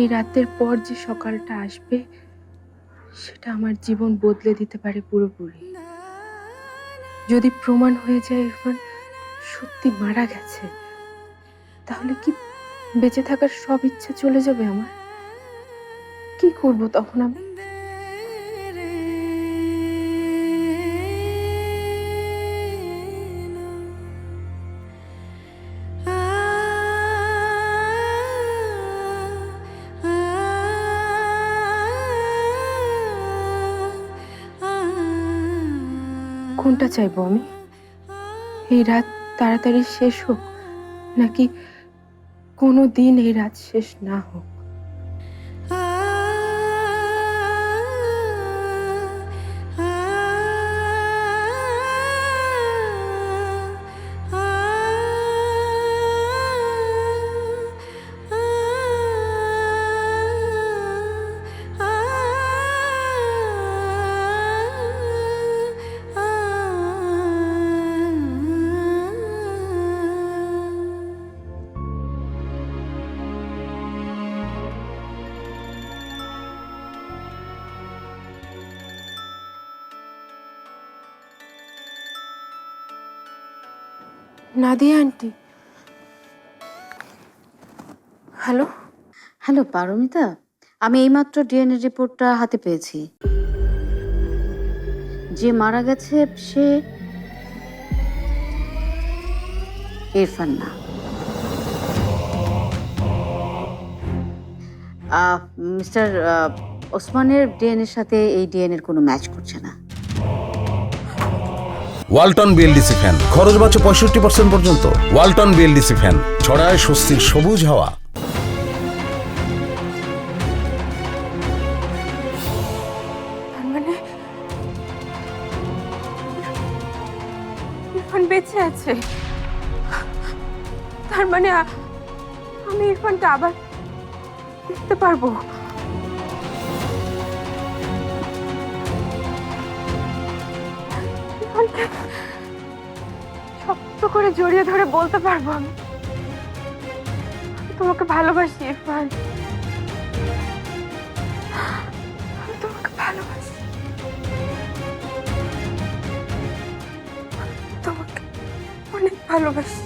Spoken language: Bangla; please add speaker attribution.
Speaker 1: এই রাতের পর যে সকালটা আসবে, সেটা আমার জীবন বদলে দিতে পারে পুরোপুরি। যদি প্রমাণ হয়ে যায় ইরফান, সত্যি মারা গেছে, তাহলে কি বেঁচে থাকার সব ইচ্ছা চলে যাবে আমার? কি করব তখন আমি? কোনটা চাইব আমি? এই রাত তাড়াতাড়ি শেষ হোক, নাকি কোনো দিন এই রাত শেষ না হোক? Nadia auntie. Hello?
Speaker 2: Hello, Paromita. আমি এইমাত্র ডিএনএ রিপোর্টটা হাতে পেয়েছি। যে মারা গেছে সে ইরফান না। মিস্টার ওসমানের ডিএনএর সাথে এই ডিএনএর কোনো ম্যাচ করছে না।
Speaker 3: Walton BLDC fan. খরচ বাঁচে পঁয়ষট্টি পার্সেন্ট পর্যন্ত। Walton BLDC fan. ছড়ায় স্বস্তির সবুজ হাওয়া।
Speaker 1: তার মানে বেঁচে আছে। তার মানে আমি ইরফানকে আবার দেখতে পারব। তোমাকে শক্ত করে জড়িয়ে ধরে বলতে পারব আমি। তোমাকে ভালোবাসি, ইরফান। তোমাকে ভালোবাসি। তোমাকে অনেক ভালোবাসি।